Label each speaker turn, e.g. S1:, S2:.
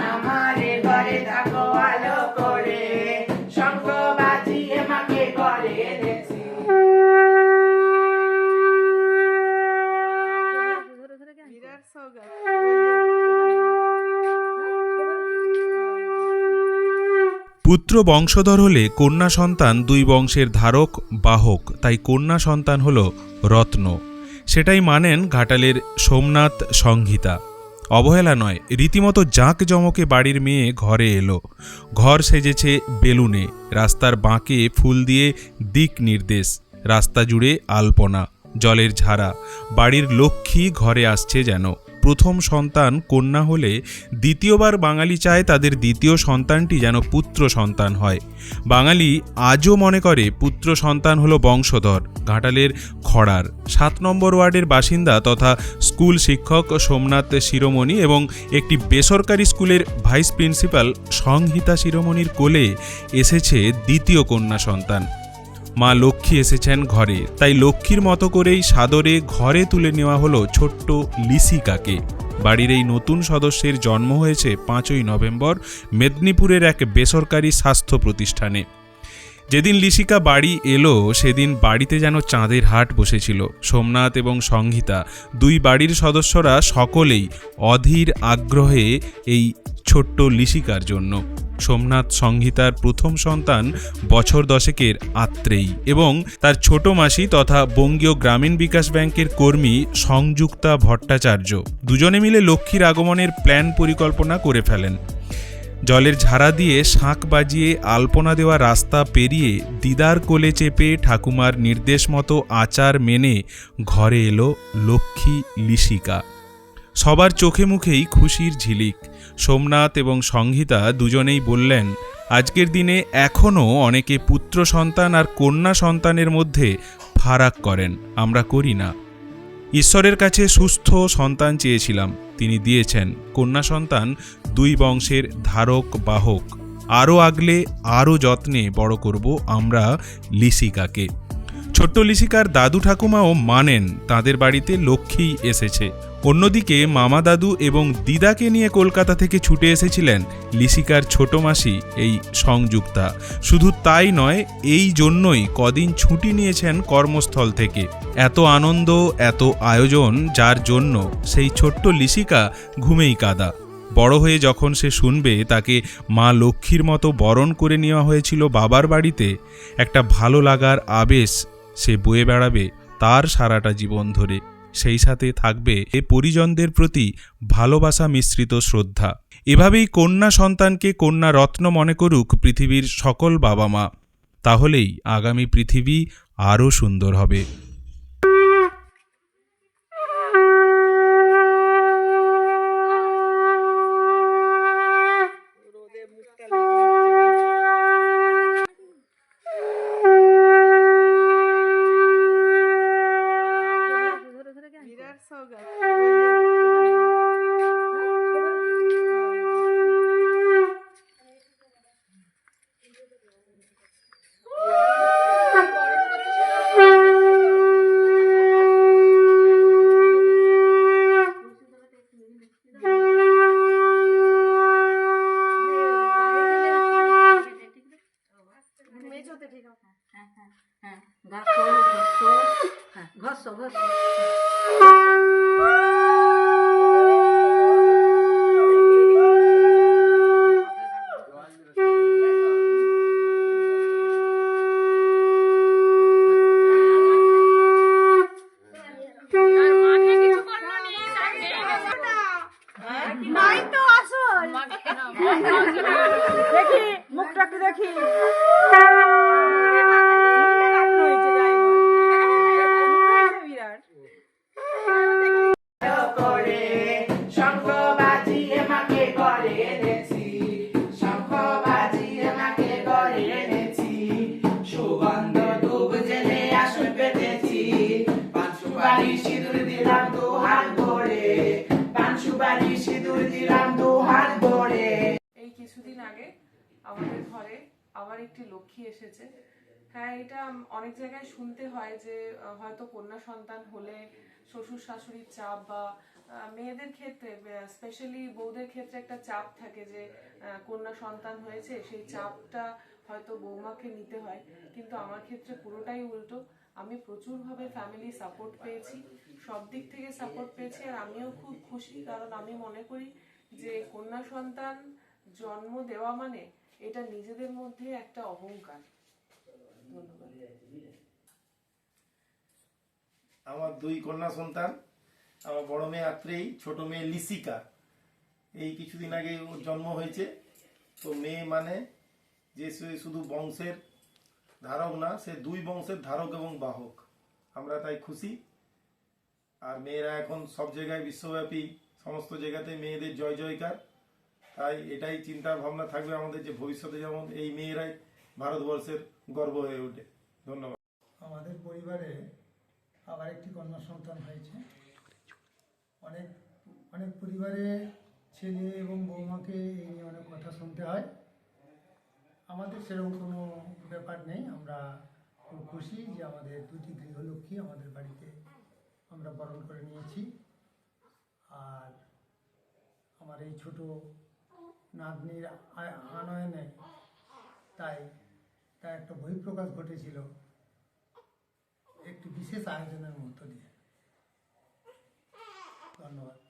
S1: আমারে ঘরে থাকো আলো করে। শঙ্খ বাজিয়ে মাকে করে এনেছি
S2: পুত্র বংশধর হলে কন্যা সন্তান দুই বংশের ধারক বাহক। তাই কন্যা সন্তান হল রত্ন। সেটাই মানেন ঘাটালের সোমনাথ সংহিতা। অবহেলা নয়, রীতিমতো জাঁক জমকে বাড়ির মেয়ে ঘরে এলো। ঘর সেজেছে বেলুনে, রাস্তার বাঁকে ফুল দিয়ে দিক নির্দেশ, রাস্তা জুড়ে আলপনা, জলের ঝাড়া, বাড়ির লক্ষ্মী ঘরে আসছে যেন। প্রথম সন্তান কন্যা হলে দ্বিতীয়বার বাঙালি চায় তাদের দ্বিতীয় সন্তানটি যেন পুত্র সন্তান হয়। বাঙালি আজও মনে করে পুত্র সন্তান হলো বংশধর, ঘাটালের খড়ার। সাত নম্বর ওয়ার্ডের বাসিন্দা তথা স্কুল শিক্ষক সোমনাথ শিরোমণি এবং একটি বেসরকারি স্কুলের ভাইস প্রিন্সিপাল সংহিতা শিরোমণির কোলে এসেছে দ্বিতীয় কন্যা সন্তান। মা লক্ষ্মী এসেছেন ঘরে। তাই লক্ষ্মীর মতো করেই সাদরে ঘরে তুলে নেওয়া হলো ছোট্ট লিসিকাকে। বাড়ির এই নতুন সদস্যের জন্ম হয়েছে পাঁচই নভেম্বর মেদিনীপুরের এক বেসরকারি স্বাস্থ্য প্রতিষ্ঠানে। যেদিন লিসিকা বাড়ি এলো, সেদিন বাড়িতে যেন চাঁদের হাট বসেছিল। সোমনাথ এবং সংহিতা, দুই বাড়ির সদস্যরা সকলেই অধীর আগ্রহে এই ছোট্ট লিসিকার জন্য। সোমনাথ সংহিতার প্রথম সন্তান বছর দশেকের আত্রেয়ী এবং তার ছোট মাসি তথা বঙ্গীয় গ্রামীণ বিকাশ ব্যাংকের কর্মী সংযুক্তা ভট্টাচার্য দুজনে মিলে লক্ষ্মীর আগমনের প্ল্যান পরিকল্পনা করে ফেলেন। জলের ঝাড়া দিয়ে শাঁখ বাজিয়ে আলপনা দেওয়া রাস্তা পেরিয়ে দিদার কোলে চেপে ঠাকুমার নির্দেশ মতো আচার মেনে ঘরে এলো লক্ষ্মী লিশিকা। সবার চোখে মুখেই খুশির ঝিলিক। সোমনাথ এবং সংহিতা দুজনেই বললেন, আজকের দিনে এখনও অনেকে পুত্র সন্তান আর কন্যা সন্তানের মধ্যে ফারাক করেন, আমরা করি না। ঈশ্বরের কাছে সুস্থ সন্তান চেয়েছিলাম, তিনি দিয়েছেন। কন্যা সন্তান দুই বংশের ধারক, বাহক। আরও আগলে, আরও যত্নে বড় করব আমরা লিসিকাকে। ছোট্ট লিসিকার দাদু ঠাকুমাও মানেন তাদের বাড়িতে লক্ষ্মী এসেছে। অন্যদিকে মামা দাদু এবং দিদাকে নিয়ে কলকাতা থেকে ছুটে এসেছিলেন লিসিকার ছোট মাসি, এই সংযুক্তা। শুধু তাই নয়, এই জন্যই কদিন ছুটি নিয়েছেন কর্মস্থল থেকে। এত আনন্দ, এত আয়োজন, যার জন্য সেই ছোট্ট লিসিকা ঘুমেই কাদা। বড় হয়ে যখন সে শুনবে তাকে মা লক্ষ্মীর মতো বরণ করে নেওয়া হয়েছিল বাবার বাড়িতে, একটা ভালো লাগার আবেশ সে বয়ে বেড়াবে তার সারাটা জীবন ধরে। সেই সাথে থাকবে এ পরিজনদের প্রতি ভালোবাসা মিশ্রিত শ্রদ্ধা। এভাবেই কন্যা সন্তানকে কন্যা রত্ন মনে করুক পৃথিবীর সকল বাবা মা। তাহলেই আগামী পৃথিবী আরও সুন্দর হবে।
S3: হ্যাঁ ঘষো হ্যাঁ ঘষো ঘষো।
S4: দেখি মুখটা একটু দেখি।
S5: আবার একটি লক্ষ্মী এসেছে। হ্যাঁ এটা অনেক জায়গায় শুনতে হয় যে হয়তো কন্যা সন্তান হলে শ্বশুর শাশুড়ির চাপ বা মেয়েদের ক্ষেত্রে স্পেশালি বউদের ক্ষেত্রে একটা চাপ থাকে যে কন্যা সন্তান হয়েছে, সেই চাপটা হয়তো বৌমাকে নিতে হয়। কিন্তু আমার ক্ষেত্রে পুরোটাই উল্টো। আমি প্রচুরভাবে ফ্যামিলি সাপোর্ট পেয়েছি, সব দিক থেকে সাপোর্ট পেয়েছি আর আমিও খুব খুশি কারণ আমি মনে করি যে, কন্যা সন্তান জন্ম দেওয়া মানে এটা নিজেদের মধ্যে একটা অহংকার।
S6: আমার দুই কন্যা সন্তান, আমার বড় মেয়ে আত্রেই ছোট মেয়ে লিসিকা। এই কিছুদিন আগে ওর জন্ম হয়েছে। তো মেয়ে মানে যে সে শুধু বংশের ধারক না, সে দুই বংশের ধারক এবং বাহক। আমরা তাই খুশি। আর মেয়েরা এখন সব জায়গায় বিশ্বব্যাপী, সমস্ত জায়গাতে মেয়েদের জয় জয়কার তাই এটাই চিন্তা ভাবনা থাকবে আমাদের যে ভবিষ্যতে যেমন এই মেয়েরাই ভারতবর্ষের গর্ব হয়ে ওঠে। ধন্যবাদ।
S7: আমাদের পরিবারে আবার একটি কন্যা সন্তান হয়েছে। অনেক অনেক পরিবারে ছেলে এবং বৌমাকে এই নিয়ে অনেক কথা শুনতে হয়। আমাদের সেরকম কোনো ব্যাপার নেই। আমরা খুব খুশি যে আমাদের দুটি গৃহলক্ষ্মী আমাদের বাড়িতে আমরা বরণ করে নিয়েছি। আর আমার এই ছোট নাতনির আনয়নে। তাই তার একটা বহিঃপ্রকাশ ঘটেছিল একটি বিশেষ আয়োজনের মধ্য দিয়ে। ধন্যবাদ।